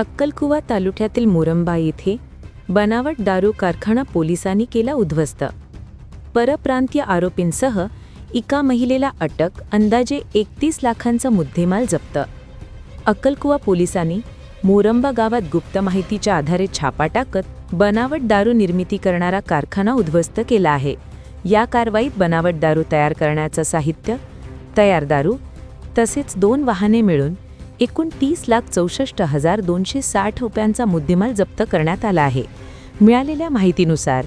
अक्कलकुवा तालुक्यातील मोरंबा येथे बनावट दारू कारखाना पोलिसांनी केला उद्ध्वस्त. परप्रांतीय आरोपींसह एका महिलेला अटक अंदाजे एकतीस लाखांचा मुद्देमाल जप्त. अक्कलकुवा पोलिसांनी मोरंबा गावात गुप्त माहितीच्या आधारे छापा टाकत बनावट दारू निर्मिती करणारा कारखाना उद्ध्वस्त केला आहे. या कारवाईत बनावट दारू तयार करण्याचं साहित्य तयार दारू तसेच दोन वाहने मिळून एकूण तीस लाख चौसष्ट हजार दोनशे साठ रुपयांचा मुद्देमाल जप्त करण्यात आला आहे. मिळालेल्या माहितीनुसार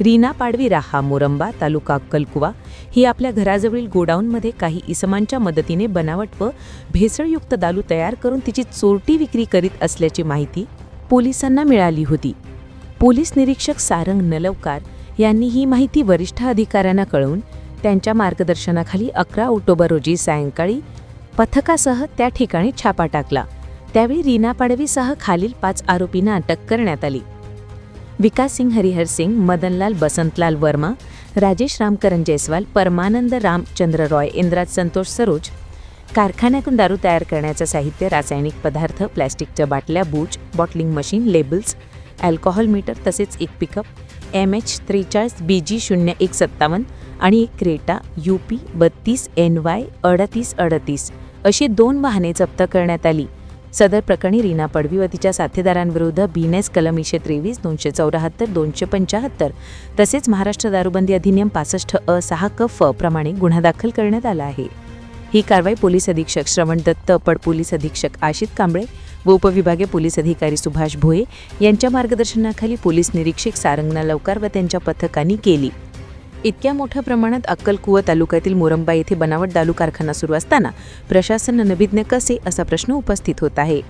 रीना पाडवी राहा मोरंबा तालुका अक्कलकुवा ही आपल्या घराजवळील गोडाऊनमध्ये काही इसमांच्या मदतीने बनावट व भेसळयुक्त दारू तयार करून तिची चोरटी विक्री करीत असल्याची माहिती पोलिसांना मिळाली होती. पोलीस निरीक्षक सारंग नलवकार यांनी ही माहिती वरिष्ठ अधिकाऱ्यांना कळवून त्यांच्या मार्गदर्शनाखाली अकरा ऑक्टोबर रोजी सायंकाळी पथकासह त्या ठिकाणी छापा टाकला. त्यावेळी रीना पाडवीसह खालील पाच आरोपींना अटक करण्यात आली. विकास सिंग हरिहर सिंग मदनलाल बसंतलाल वर्मा राजेश रामकरण जयस्वाल परमानंद रामचंद्र रॉय इंद्राज संतोष सरोज कारखान्यातून दारू तयार करण्याचं साहित्य रासायनिक पदार्थ प्लॅस्टिकच्या बाटल्या बूच bottling machine labels alcohol meter तसेच एक पिकअप एम एच त्रेचाळीस बी जी शून्य एक सत्तावन्न आणि एक क्रेटा यू पी बत्तीस एन वाय अडतीस अडतीस अशी दोन वाहने जप्त करण्यात आली. सदर प्रकरणी रीना पडवी व तिच्या साथीदारांविरुद्ध बीनेस कलम एकशे त्रेवीस दोनशे चौऱ्याहत्तर दोनशे पंच्याहत्तर तसेच महाराष्ट्र दारूबंदी अधिनियम पासष्ट अ सहा क फ प्रमाणे गुन्हा दाखल करण्यात आला आहे. ही कारवाई पोलीस अधीक्षक श्रवण दत्त पड पोलीस अधीक्षक आशित कांबळे व उपविभागीय पोलीस अधिकारी सुभाष भोये यांच्या मार्गदर्शनाखाली पोलीस निरीक्षक सारंगना लवकर व त्यांच्या पथकांनी केली. इतक्या मोठ्या प्रमाणात अक्कलकुवा तालुक्यातील मोरंबा येथे बनावट दारू कारखाना सुरू असताना प्रशासन अनभिज्ञ कसे असा प्रश्न उपस्थित होत आहे.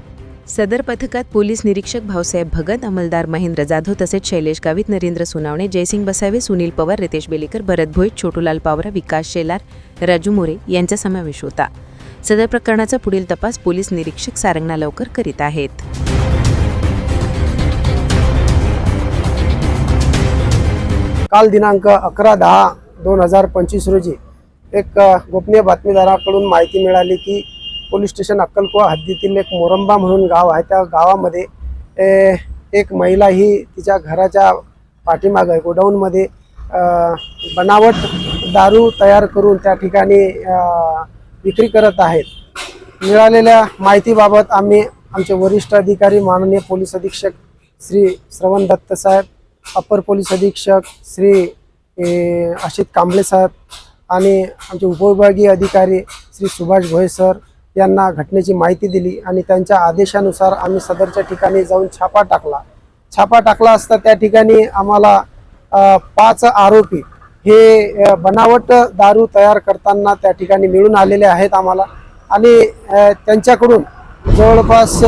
सदर पथकात पोलीस निरीक्षक भाऊसाहेब भगत अंमलदार महेंद्र जाधव तसेच शैलेश गावित नरेंद्र सुनावणे जयसिंग बसावे सुनील पवार रितेश बेलेकर भरत भोईट छोटूलाल पावरा विकास शेलार राजू मोरे यांचा समावेश होता. सदर प्रकरणाचा पुढील तपास पोलीस निरीक्षक सारंगना लवकर करीत आहेत. काल दिनांक अकरा दहा दोन हजार पंचवीस रोजी एक गोपनीय बातमीदाराकडून माहिती मिळाली की पोलीस स्टेशन अक्कलकुवा हद्दीतील एक मोरंबा म्हणून गाव आहे. त्या गावामध्ये एक महिला ही तिच्या घराच्या पाठीमागं गोडाऊनमध्ये बनावट दारू तयार करून त्या ठिकाणी विक्री करत आहेत. मिळालेल्या माहितीबाबत आम्ही आमचे वरिष्ठ अधिकारी माननीय पोलीस अधीक्षक श्री श्रवण दत्त साहेब अपर पोलीस अधीक्षक श्री आशित अशित कांबळे साहेब आणि आमचे उपविभागीय अधिकारी श्री सुभाष भोये सर यांना घटनेची माहिती दिली आणि त्यांच्या आदेशानुसार आम्ही सदरच्या ठिकाणी जाऊन छापा टाकला. छापा टाकला असता त्या ठिकाणी आम्हाला पाच आरोपी हे बनावट दारू तयार करताना त्या ठिकाणी मिळून आलेले आहेत आम्हाला आणि त्यांच्याकडून जवळपास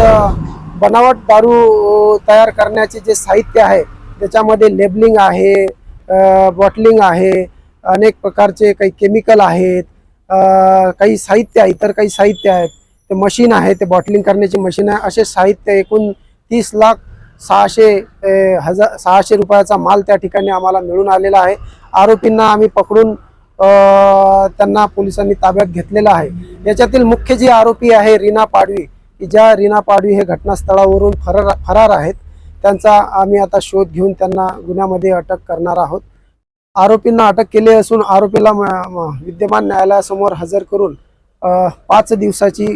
बनावट दारू तयार करण्याचे जे साहित्य आहे त्याच्यामध्ये लेबलिंग आहे बॉटलिंग आहे अनेक प्रकारचे काही केमिकल आहेत काही साहित्य आहे इतर काही साहित्य आहेत. ते मशीन आहे ते बॉटलिंग करण्याची मशीन आहे. असे साहित्य एकूण तीस लाख सहाशे हजार सहाशे रुपयाचा माल त्या ठिकाणी आम्हाला मिळून आलेला आहे. आरोपींना आम्ही पकडून त्यांना पोलिसांनी ताब्यात घेतलेला आहे. याच्यातील मुख्य जी आरोपी आहे रीना पाडवी की ज्या रीना पाडवी हे घटनास्थळावरून फरार फरार आहेत. त्यांचा आम्ही आता शोध घेऊन त्यांना गुन्ह्यामध्ये अटक करणार आहोत. आरोपींना अटक केली असून आरोपीला म- म- विद्यमान न्यायालयासमोर हजर करून पाच दिवसाची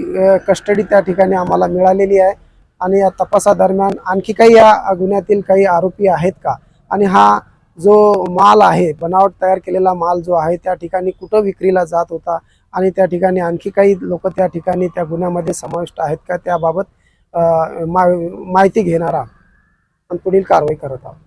कस्टडी त्या ठिकाणी आम्हाला मिळालेली आहे. आणि या तपासादरम्यान आणखी काही या गुन्ह्यातील काही आरोपी आहेत का? आणि हा जो माल आहे बनावट तयार केलेला माल जो आहे त्या ठिकाणी कुठं विक्रीला जात होता? आणि त्या ठिकाणी आणखी काही लोक त्या ठिकाणी त्या गुन्ह्यामध्ये समाविष्ट आहेत का? त्याबाबत मा- माहिती घेणार आहोत. आणि पुढील कारवाई करत आहोत.